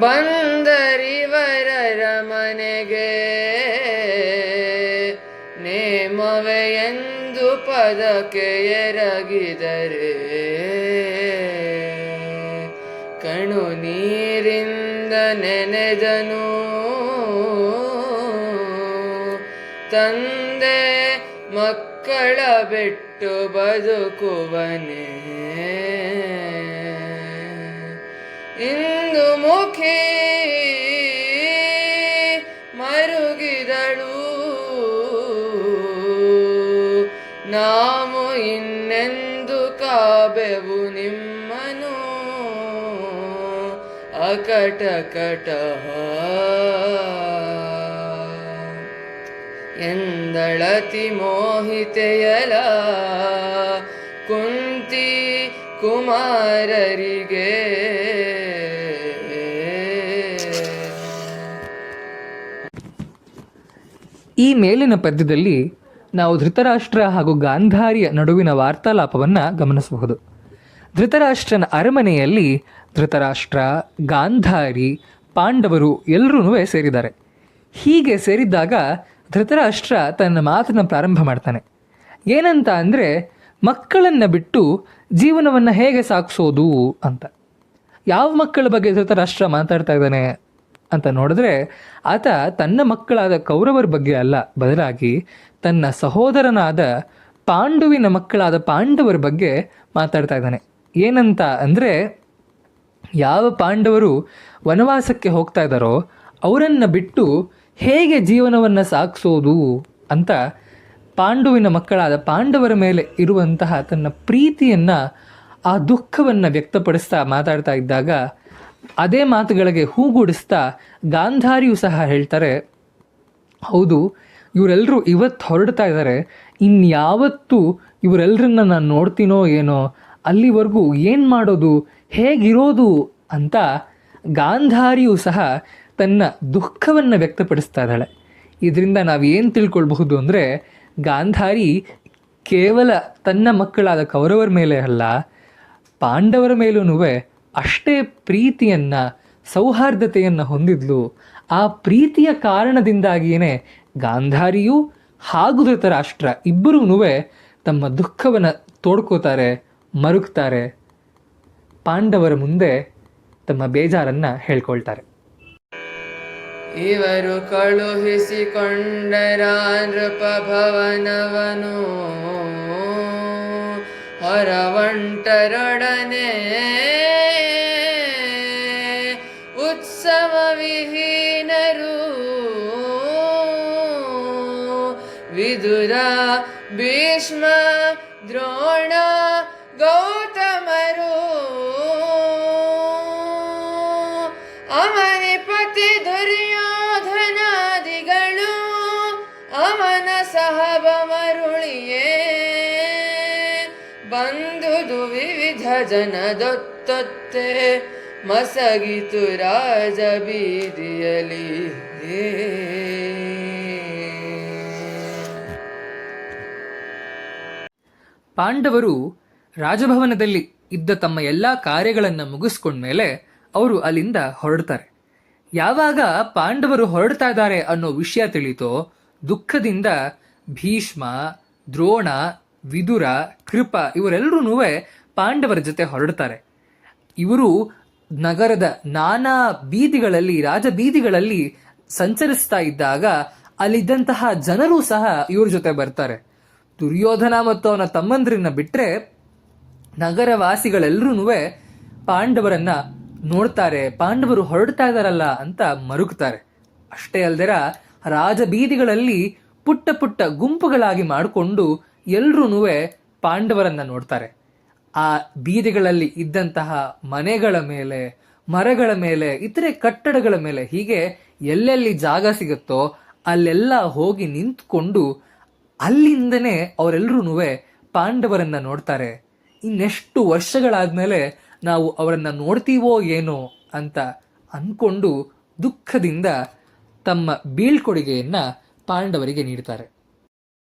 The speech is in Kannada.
ಬಂದರಿವರರ ಮನೆಗೆ ನೇಮವೆ ಎಂದು ಪದಕ್ಕೆ ಎರಗಿದರೆ ಕಣು ನೀರಿಂದ ನೆನೆದನು. ತಂದೆ ಮಕ್ಕಳ ಬಿಟ್ಟು ಬದುಕುವನೇ. ಮುಖಿ ಮರುಗಿದಳು. ನಾವು ಇನ್ನೆಂದು ಕಾಬೆವು ನಿಮ್ಮನು. ಅಕಟಕಟ ಎಂದಳತಿ ಮೋಹಿತೆಯಲ. ಕುಂತಿ ಕುಮಾರರಿಗೆ ಈ ಮೇಲಿನ ಪದ್ಯದಲ್ಲಿ ನಾವು ಧೃತರಾಷ್ಟ್ರ ಹಾಗೂ ಗಾಂಧಾರಿಯ ನಡುವಿನ ವಾರ್ತಾಲಾಪವನ್ನು ಗಮನಿಸಬಹುದು. ಧೃತರಾಷ್ಟ್ರನ ಅರಮನೆಯಲ್ಲಿ ಧೃತರಾಷ್ಟ್ರ, ಗಾಂಧಾರಿ, ಪಾಂಡವರು ಎಲ್ಲರೂ ಸೇರಿದ್ದಾರೆ. ಹೀಗೆ ಸೇರಿದ್ದಾಗ ಧೃತರಾಷ್ಟ್ರ ತನ್ನ ಮಾತನ್ನು ಪ್ರಾರಂಭ ಮಾಡ್ತಾನೆ. ಏನಂತ ಅಂದರೆ, ಮಕ್ಕಳನ್ನು ಬಿಟ್ಟು ಜೀವನವನ್ನು ಹೇಗೆ ಸಾಗಿಸೋದು ಅಂತ. ಯಾವ ಮಕ್ಕಳ ಬಗ್ಗೆ ಧೃತರಾಷ್ಟ್ರ ಮಾತಾಡ್ತಾ ಇದ್ದಾನೆ? ಅಂತ ನೋಡಿದ್ರೆ ಆತ ತನ್ನ ಮಕ್ಕಳಾದ ಕೌರವರ ಬಗ್ಗೆ ಅಲ್ಲ, ಬದಲಾಗಿ ತನ್ನ ಸಹೋದರನಾದ ಪಾಂಡುವಿನ ಮಕ್ಕಳಾದ ಪಾಂಡವರ ಬಗ್ಗೆ ಮಾತಾಡ್ತಾ ಇದ್ದಾನೆ. ಏನಂತ ಅಂದರೆ, ಯಾವ ಪಾಂಡವರು ವನವಾಸಕ್ಕೆ ಹೋಗ್ತಾ ಇದ್ದಾರೋ ಅವರನ್ನು ಬಿಟ್ಟು ಹೇಗೆ ಜೀವನವನ್ನು ಸಾಗಿಸೋದು ಅಂತ ಪಾಂಡುವಿನ ಮಕ್ಕಳಾದ ಪಾಂಡವರ ಮೇಲೆ ಇರುವಂತಹ ತನ್ನ ಪ್ರೀತಿಯನ್ನು, ಆ ದುಃಖವನ್ನು ವ್ಯಕ್ತಪಡಿಸ್ತಾ ಮಾತಾಡ್ತಾ ಇದ್ದಾಗ ಅದೇ ಮಾತುಗಳಿಗೆ ಹೂಗೂಡಿಸ್ತಾ ಗಾಂಧಾರಿಯು ಸಹ ಹೇಳ್ತಾರೆ, ಹೌದು ಇವರೆಲ್ಲರೂ ಇವತ್ತು ಹೊರಡ್ತಾ ಇದ್ದಾರೆ. ಇನ್ಯಾವತ್ತೂ ಇವರೆಲ್ಲರನ್ನ ನಾನು ನೋಡ್ತೀನೋ ಏನೋ, ಅಲ್ಲಿವರೆಗೂ ಏನು ಮಾಡೋದು, ಹೇಗಿರೋದು ಅಂತ ಗಾಂಧಾರಿಯು ಸಹ ತನ್ನ ದುಃಖವನ್ನು ವ್ಯಕ್ತಪಡಿಸ್ತಾ ಇದ್ದಾಳೆ. ಇದರಿಂದ ಏನು ತಿಳ್ಕೊಳ್ಬಹುದು ಅಂದರೆ, ಗಾಂಧಾರಿ ಕೇವಲ ತನ್ನ ಮಕ್ಕಳಾದ ಕೌರವರ ಮೇಲೆ ಅಲ್ಲ, ಪಾಂಡವರ ಮೇಲೂ ಅಷ್ಟೇ ಪ್ರೀತಿಯನ್ನು, ಸೌಹಾರ್ದತೆಯನ್ನು ಹೊಂದಿದ್ಲು. ಆ ಪ್ರೀತಿಯ ಕಾರಣದಿಂದಾಗಿಯೇ ಗಾಂಧಾರಿಯು ಹಾಗೂ ಧೃತರಾಷ್ಟ್ರ ಇಬ್ಬರೂ ತಮ್ಮ ದುಃಖವನ್ನು ತೋಡ್ಕೋತಾರೆ, ಮರುಗ್ತಾರೆ. ಪಾಂಡವರ ಮುಂದೆ ತಮ್ಮ ಬೇಜಾರನ್ನು ಹೇಳ್ಕೊಳ್ತಾರೆ. ಇವರು ಕಳುಹಿಸಿಕೊಂಡರ ನೃಪ ಭವನವನು ಹೊರವಂಟರೊಡನೆ ವಿದುರ ಭೀಷ್ಮ ದ್ರೋಣ ಗೌತಮರು ಅಮನಿಪತಿ ದುರ್ಯೋಧನಾದಿಗಳು ಅವನ ಸಹಬ ಮರುಳಿಯೇ ಬಂದುದು ವಿವಿಧ ಜನದೊತ್ತೊತ್ತೆ ಮಸಗಿತು ರಾಜ ಬೀದಿಯಲಿ ಪಾಂಡವರು ರಾಜಭವನದಲ್ಲಿ ಇದ್ದ ತಮ್ಮ ಎಲ್ಲ ಕಾರ್ಯಗಳನ್ನು ಮುಗಿಸ್ಕೊಂಡ್ಮೇಲೆ ಅವರು ಅಲ್ಲಿಂದ ಹೊರಡ್ತಾರೆ. ಯಾವಾಗ ಪಾಂಡವರು ಹೊರಡ್ತಾ ಇದ್ದಾರೆ ಅನ್ನೋ ವಿಷಯ ತಿಳಿತೋ ದುಃಖದಿಂದ ಭೀಷ್ಮ, ದ್ರೋಣ, ವಿದುರ, ಕೃಪ ಇವರೆಲ್ಲರೂ ಪಾಂಡವರ ಜೊತೆ ಹೊರಡ್ತಾರೆ. ಇವರು ನಗರದ ನಾನಾ ಬೀದಿಗಳಲ್ಲಿ, ರಾಜ ಬೀದಿಗಳಲ್ಲಿ ಸಂಚರಿಸ್ತಾ ಇದ್ದಾಗ ಅಲ್ಲಿದ್ದಂತಹ ಜನರು ಸಹ ಇವ್ರ ಜೊತೆ ಬರ್ತಾರೆ. ದುರ್ಯೋಧನ ಮತ್ತು ಅವನ ತಮ್ಮಂದ್ರನ್ನ ಬಿಟ್ಟರೆ ನಗರವಾಸಿಗಳೆಲ್ಲರೂ ಪಾಂಡವರನ್ನ ನೋಡ್ತಾರೆ, ಪಾಂಡವರು ಹೊರಡ್ತಾ ಇದಾರಲ್ಲ ಅಂತ ಮರುಗ್ತಾರೆ. ಅಷ್ಟೇ ಅಲ್ದಿರ ರಾಜ ಬೀದಿಗಳಲ್ಲಿ ಪುಟ್ಟ ಪುಟ್ಟ ಗುಂಪುಗಳಾಗಿ ಮಾಡಿಕೊಂಡು ಎಲ್ರೂ ಪಾಂಡವರನ್ನ ನೋಡ್ತಾರೆ. ಆ ಬೀದಿಗಳಲ್ಲಿ ಇದ್ದಂತಹ ಮನೆಗಳ ಮೇಲೆ, ಮರಗಳ ಮೇಲೆ, ಇತರೆ ಕಟ್ಟಡಗಳ ಮೇಲೆ ಹೀಗೆ ಎಲ್ಲೆಲ್ಲಿ ಜಾಗ ಸಿಗುತ್ತೋ ಅಲ್ಲೆಲ್ಲ ಹೋಗಿ ನಿಂತ್ಕೊಂಡು ಅಲ್ಲಿಂದನೇ ಅವರೆಲ್ಲರೂ ಪಾಂಡವರನ್ನ ನೋಡ್ತಾರೆ. ಇನ್ನೆಷ್ಟು ವರ್ಷಗಳಾದ್ಮೇಲೆ ನಾವು ಅವರನ್ನ ನೋಡ್ತೀವೋ ಏನೋ ಅಂತ ಅನ್ಕೊಂಡು ದುಃಖದಿಂದ ತಮ್ಮ ಬೀಳ್ಕೊಡುಗೆಯನ್ನ ಪಾಂಡವರಿಗೆ ನೀಡ್ತಾರೆ.